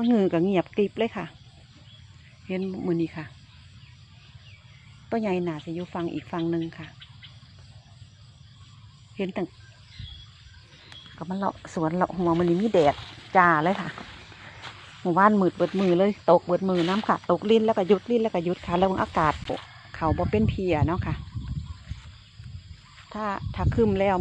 ก็งือก็เงียบกริบเลยค่ะ เห็นมือนี้ค่ะตัวใหญ่หนาจะอยู่ฟังอีกฟังหนึ่งค่ะ เห็นตั้งก็มันเลาะสวนเลาะหัวมันนี้มีแดดจ้าเลยค่ะหมู่บ้านมืดเบิดมือเลยตกเบิดมือน้ำค่ะตกลิ้นแล้วก็หยุดลิ้นแล้วก็หยุดค่ะ แล้วอากาศเขาบ่เป็นเพียเนาะค่ะ ถ้าถ้าคืมแล้ว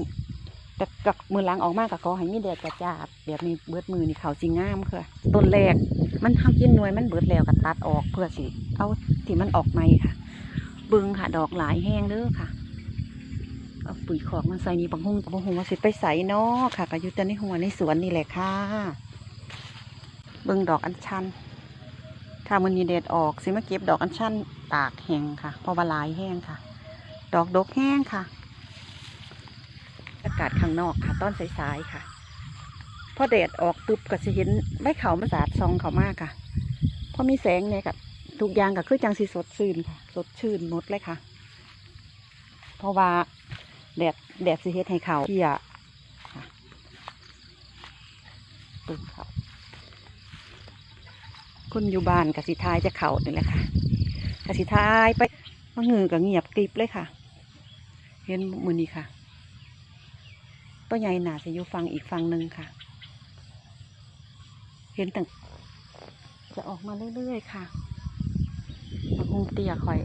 แต่กับมือล้างออกมากกับขอให้มีแดดจัดจ้า แบบนี้เบิดมือนี่เขาจริงงามค่ะ ต้นแรกมันทำกินหน่วยมันเบิดแล้วก็ตัดออกเพื่อสิ เอาที่มันออกใหม่ค่ะเบึงค่ะ ดอกหลายแห้งเด้อค่ะเอาปุ๋ยขอกมาใส่นี่บางหงบางหงว่าสิไปใส่เนาะค่ะก็อยู่แต่ในหัวในสวนนี่แหละค่ะเบิ่งดอกอัญชันถ้ามันมีแดดออกสิมาเก็บดอกอัญชันตากแห้งค่ะพราะว่าหลายแห้งค่ะ ดอกดกแห้งค่ะ อากาศข้างนอกค่ะ ต้นสายๆค่ะ พอแดดออกปุ๊บก็จะเห็นใบเขามันสาดซองเขามากค่ะพอมีแสงเนี่ยกับทุกอย่างก็คือจังสีสดชื่นค่ะ สดชื่นหมดเลยค่ะ เพราะว่าแดดแดดสิเฮ็ดให้เขาเพียค่ะปึ้งเขาคนอยู่บ้านกับสิทายจะเขานี่แหละค่ะกับสิทายไปมางือกับเงียบกริบเลยค่ะ เห็นมือนี้ค่ะตัวใหญ่หนาจะอยู่ฟังอีกฟังหนึ่งค่ะ เห็นตั้งจะออกมาเรื่อยๆค่ะมาคงเตี้ยคอย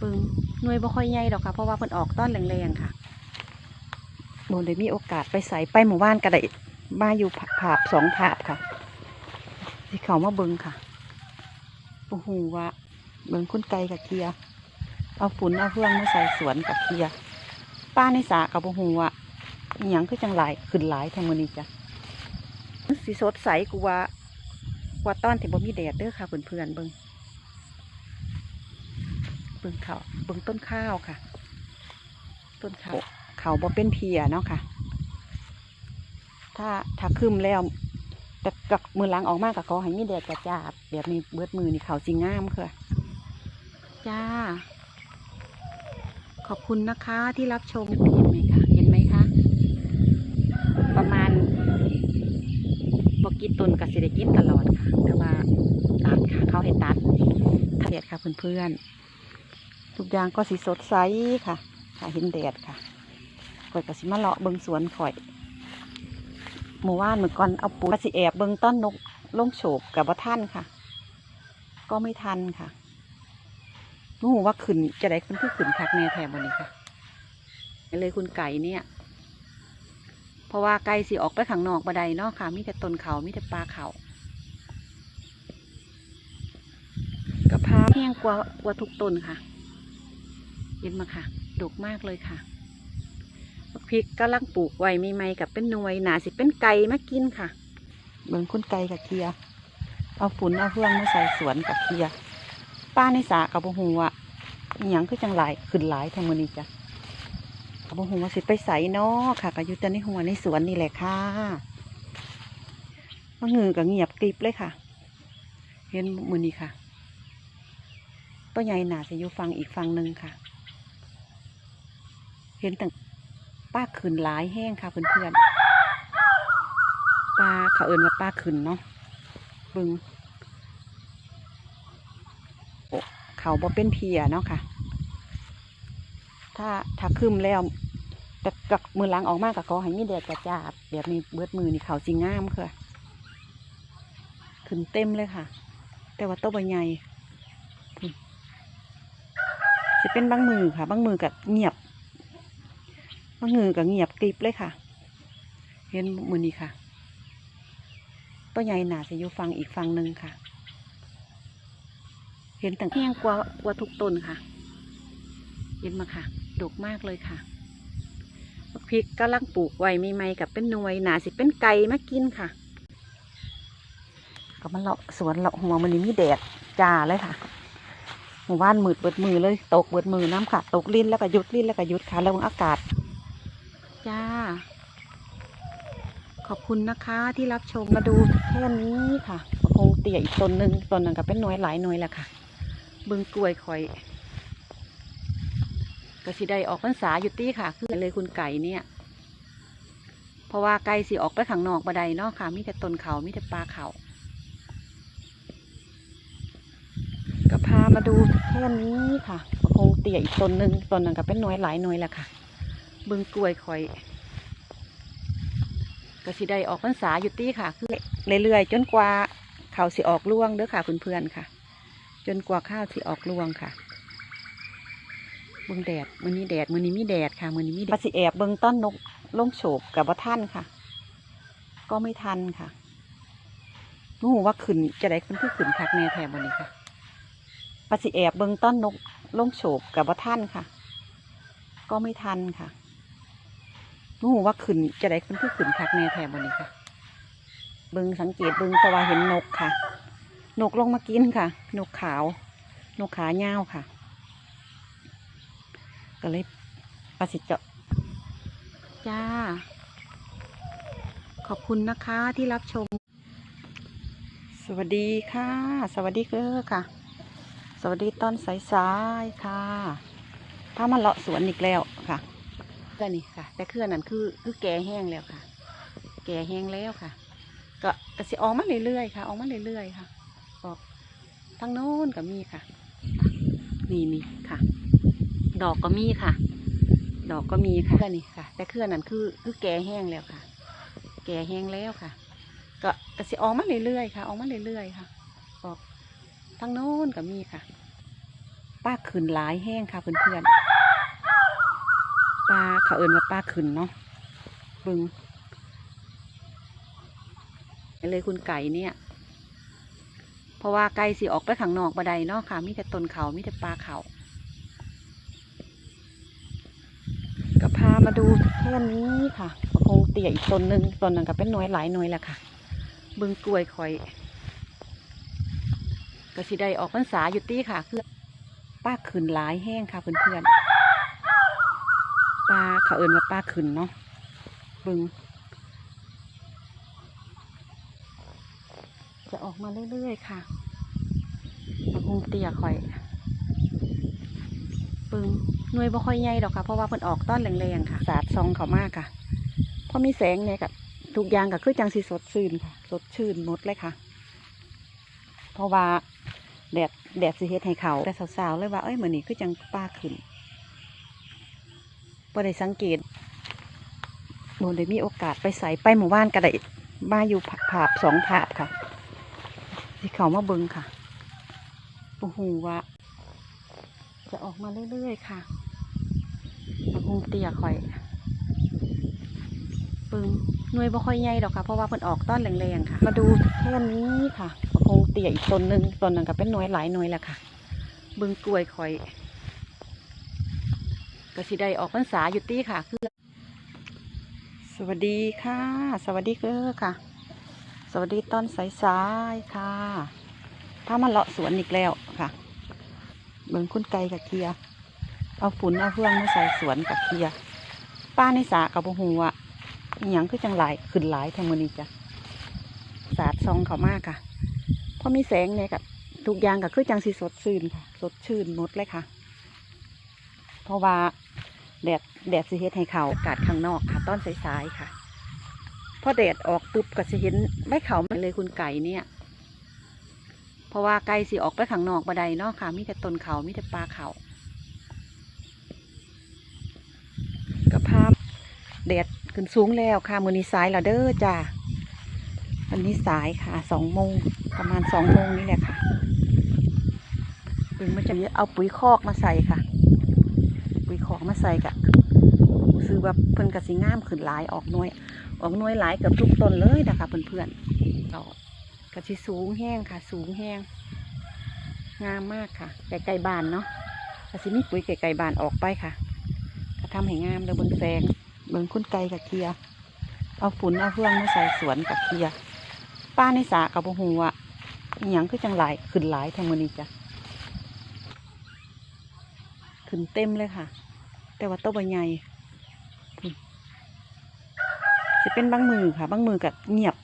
ปึงหน่วยบ่ค่อยใหญ่ดอกค่ะ เพราะว่าเพิ่นออกต้อนแรงๆค่ะโบได้มีโอกาสไปใส่ไปหมู่บ้านกระไดมาอยู่ผาบสองผาบค่ะ ที่เขามาเบิงค่ะโอ้โหว่าเบิงคุณไก่กับเคียเอาฝุ่นเอาเพื่องมาใส่สวนกับเคียป้าในสากับโอ้โหว่าอหย่างคือจังหลายขึ้นหลายแทงมือนี้จ้ะ สีสดใสกูว่ากว่าต้อนที่บ่มีแดดเด้อค่ะเพื่อนๆเบิงเบิ่งเขาเบิ่งต้นข้าวค่ะ ต้นข้าวเขาบ่เป็นเพียเนาะค่ะ ถ้าถ้าคืมแล้วแต่กับมือล้างออกมากกับขอให้มีแดดจัดจ้าแบบนี้เบิดมือนี่เขาจริงงามค่ะ จ้า ขอบคุณนะคะที่รับชมเห็นไหมคะเห็นไหมคะ ประมาณบอ กกินตนกับสิได้กินตลอดค่ะแต่ว่าตัดค่ะเขาให้ตัดเทียดค่ะเพื่อนๆทุกอย่างก็สีสดใสค่ะค่ะเห็นแดดค่ะข่อยก็สิมาเลาะเบิงสวนข่อยหมู่ว่านเมื่อก่อนเอาปูกสิแอบเบิงต้นนกลงโฉบกับว่าท่านค่ะ ก็ไม่ทันค่ะนูหูว่าขึ้นจะได้ขึ้นคือขึ้นคักแน่แถบวันนี้ค่ะเลยคุณไก่เนี่ย ราะว่าไก่สิออกไปข้างนอกบัไดเนาะค่ะ มีแต่ต้นเขามีแต่ปลาเขากระพร้าแห้งกว่ากว่าทุกต้นค่ะเห็นมาค่ะ ดกมากเลยค่ะพริกกำลังปลูกไว้ไม่ไม่ๆกับเป็นหน่วยหนาสิเป็นไก่มากินค่ะเบิ่งคุณไก่กับเคียเอาฝุ่นเอาเพื่องมาใส่สวนกับเคียป้าในสากับบ่ฮูว่าอย่างคือจังหลายขึ้นหลายแทงมือนี้จ้ะ กับบ่ฮูว่าสิไปใส่เนาะค่ะก็อยู่แต่ในหัวในสวนนี่แหละค่ะก็งือกับเงียบกริบเลยค่ะ เห็นมือนี้ค่ะตัวใหญ่หนาจะอยู่ฟังอีกฟังหนึ่งค่ะ เห็นตั้งป้าขืนหลายแห้งค่ะเพื่อนๆป้าเขาเอินว่าป้าขืนเนาะบึงโอ้เขาบ่เป็นเพียเนาะค่ะ ถ้าถ้าคืมแล้ว แต่กับมือล้างออกมากกับขอให้มีแดดจัดจ้าแบบนี้เบิดมือนี่เขาจริงงามค่ะขึ้นเต็มเลยค่ะ แต่ว่าโตวใบใหญ่จะเป็นบางมือค่ะ บางมือกับเงียบ บางมือกับเงียบกริบเลยค่ะ เห็นมือนี้ค่ะตัวใหญ่หนาจะอยู่ฟังอีกฟังหนึ่งค่ะ เห็นต่างแห้งกว่ากว่าทุกต้นค่ะ เห็นมาค่ะดกมากเลยค่ะ พริกกำลังปลูกไว้ไม่ไม่ๆกับเป็นหน่วยหนาสิเป็นไก่มากินค่ะก็มาเลาะสวนเลาะหัวมันนี้มีแดดจ้าเลยค่ะหมู่บ้านมืดเบิดมือเลยตกเบิดมือน้ำค่ะ ตกลิ้นแล้วก็หยุดลิ้นแล้วก็หยุดค่ะแล้วอากาศ จ้า ขอบคุณนะคะที่รับชมมาดูแค่นี้ค่ะคงเตี่ยอีกตนหนึ่งตนนั้นก็เป็นหน่วยหลายหน่วยแหละค่ะ บึงกล้วยคอย ก็สิได้ออกพรรษาอยู่ตี้ค่ะ คือเลยคุณไก่เนี่ย เพราะว่าไก่สิออกไปข้างนอกบ่ไดเนาะค่ะมีแต่ต้นเขามีแต่ปลาเขาก็พามาดูแค่นี้ค่ะคงเตี่ยอีกต้นหนึ่งต้นนั้นก็เป็นหน่วยหลายหน่วยแหละค่ะเบึงกล้วยคอยก็สิได้ออกพรรษาอยู่ตี้ค่ะ คือเรื่อยๆจนกว่าเขาสิออกร่วงเด้อค่ะเพื่อนๆค่ะ จนกว่าข้าวสิออกร่วงค่ะ เบิ่งแดดมือนี้แดดมือนี้มีแดดค่ะมือนี้มีแดดปสิแอบเบิ่งต้นนกลงโฉบกับว่าท่านค่ะ ก็ไม่ทันค่ะนูหูว่าขึ้นจะได้ขึ้นคือขึ้นคักแน่แถบวันนี้ค่ะปสิแอบเบิ่งต้นนกลงโฉบกับว่าท่านค่ะ ก็ไม่ทันค่ะนูหูว่าขึ้นจะได้ขึ้นคือขึ้นคักแน่แถบวันนี้ค่ะ เบิ่งสังเกตเบิ่งเพราะว่าเห็นนกค่ะ นกลงมากินค่ะ นกขาวนกขาเงาวค่ะ ก็เลยปสิเจาะจ้า ขอบคุณนะคะที่รับชม สวัสดีค่ะ สวัสดีเด้อค่ะ สวัสดีตอนสายๆค่ะ ถ้ามาเลาะสวนอีกแล้วค่ะก็นี่ค่ะ แต่เครื่องนั้นคือคือแก่แห้งแล้วค่ะ แก่แห้งแล้วค่ะ ก็ก็สิออกมาเรื่อยๆค่ะ ออกมาเรื่อยๆค่ะออกทางโน้นก็มีค่ะ นี่นี่ค่ะ ดอกก็มีค่ะ ดอกก็มีค่ะก็นี่ค่ะ แต่เครื่องนั้นคือคือแก่แห้งแล้วค่ะ แก่แห้งแล้วค่ะ ก็ก็สิออกมาเรื่อยๆค่ะ ออกมาเรื่อยๆค่ะ ออกทางโน้นก็มีค่ะป้าขืนหลายแห้งค่ะเพื่อนๆป้าเขาเอินว่าป้าขืนเนาะบึงเลยคุณไก่เนี่ย เพราะว่าไก่สิออกไปข้างนอกบ่ได้เนาะค่ะ มีแต่ต้นเขามีแต่ปลาเขา ก็พา มาดูแค่นี้ค่ะก็คงเตี่ยอีกต้นหนึ่งต้นนั้นก็เป็นน่วยหลายน่วยแหละค่ะบึงกล้วยคอยก็สิได้ออกพรรษาอยู่ตี้ค่ะคือป้าขืนหลายแห้งค่ะเพื่อนๆป้าเขาเอินว่าป้าขืนเนาะบึง จะออกมาเรื่อยๆค่ะก็คงเตี่ยคอย ปึงหน่วยบ่ค่อยใหญ่ดอกค่ะ เพราะว่าเพิ่นออกต้นแรงๆค่ะ สาดซองเขามากค่ะพอมีแสงเนี่ยกับทุกอย่างก็คือจังสีสดชื่นค่ะ สดชื่นหมดเลยค่ะ เพราะว่าแดดแดดสิเฮ็ดให้เขาแต่สาวๆเลยว่าเอ้ยเหมือนนี้คือจังป้าขึ้นบ่ได้สังเกตบ่ได้มีโอกาสไปใส่ไปหมู่บ้านก็ได้มาอยู่ผาบสองผาบค่ะ ที่เขามาเบิงค่ะโอ้โหว่า จะออกมาเรื่อยๆค่ะมาคงเตี่ยคอย ปึงหน่วยบ่ค่อยใหญ่ดอกค่ะ เพราะว่าเพิ่นออกต้นแรงๆค่ะ มาดูแค่นนี้ค่ะก็คงเตียอีกต้นหนึ่งต้นนั้นก็เป็นหน่วยหลายหน่วยแหละค่ะบึงกล้วยคอยก็สิได้ออกพรรษาอยู่ตี้ค่ะ คือ สวัสดีค่ะ สวัสดีเด้อค่ะ สวัสดีตอนสายๆค่ะ ถ้ามาเลาะสวนอีกแล้วค่ะ เบิ่งคุณไก่กับเคีย เอาฝุ่นเอาเพื่องมาใส่สวนกับเคีย ป้าในสากับหูอะอหย่างคือจังหลายขึ้นหลายทางมือนี้จ้ะสาดซองเขามากค่ะเพราะมีแสงเนี่ยกับทุกอย่างก็คือจังสีสดชื่นค่ะ สดชื่นหมดเลยค่ะ เพราะว่าแดดแดดสิเฮ็ดให้เขาอากาศข้างนอกค่ะ ต้นสายๆค่ะ พอแดดออกปุ๊บก็สิเห็นไม่เขามาเลยคุณไก่เนี่ย เพราะว่าไก่สิออกไปข้างนอกบ่ได้เนาะค่ะ มีแต่ต้นเขามีแต่ปลาเขาก็พาแดดขึ้นสูงแล้วค่ะมือนี้สายแล้วเด้อจ้าวันนี้สายค่ะสองโมงประมาณสองโมงนี่แหละค่ะถึงมันจะเอาปุ๋ยคอกมาใส่ค่ะ ปุ๋ยคอกมาใส่กะซื้อว่าเพิ่นกระสิงามขึ้นหลายออกน่วยออกน่วยหลายเกือบทุกต้นเลยนะคะเพื่อนๆเรา กระสิสูงแห้งค่ะ สูงแห้งงามมากค่ะไก่ไก่บานเนาะกระสิมีปุ๋ยไก่ไก่บานออกไปค่ะก็ทำให้งามเลยเบิ่งแสงเบิ่งคุณไก่กับเคียเอาฝุ่นเอาเพื่องมาใส่สวนกับเคียป้าในสากับหูอะอหย่างคือจังหลายขึ้นหลายทางมือนี้จ้ะขึ้นเต็มเลยค่ะ แต่ว่าโตวใบใหญ่จะเป็นบางมือค่ะ บางมือกับเงียบ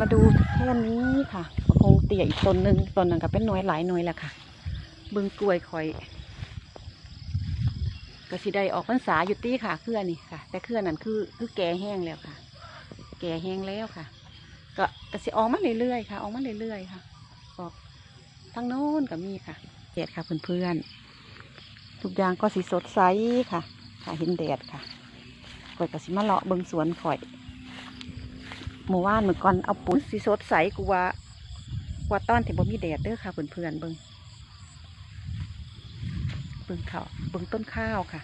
มาดูแค่นี้ค่ะก็คงเตี่ยอีกต้นหนึ่งต้นนั้นก็เป็นน่วยหลายน่วยแหละค่ะ บึงกล้วยคอยก็สิได้ออกพรรษาอยู่ตี้ค่ะเครือนี่ค่ะ แต่เครือนั่นคือคือแก่แห้งแล้วค่ะ แก่แห้งแล้วค่ะ ก็ก็สิออกมาเรื่อยๆค่ะ ออกมาเรื่อยๆค่ะ ออกทางโน้นก็มีค่ะแดดค่ะเพื่อนๆทุกอย่างก็สีสดใสค่ะ ค่ะเห็นแดดค่ะข่อยก็สิมาเลาะเบิงสวนข่อย เมื่อวานเมื่อก่อนเอาปุ๋ยสีสดใสกูว่ากว่าต้อนที่บ่มีแดดเด้อค่ะเพื่อนๆเบิงเบิงเขาเบิงต้นข้าวค่ะ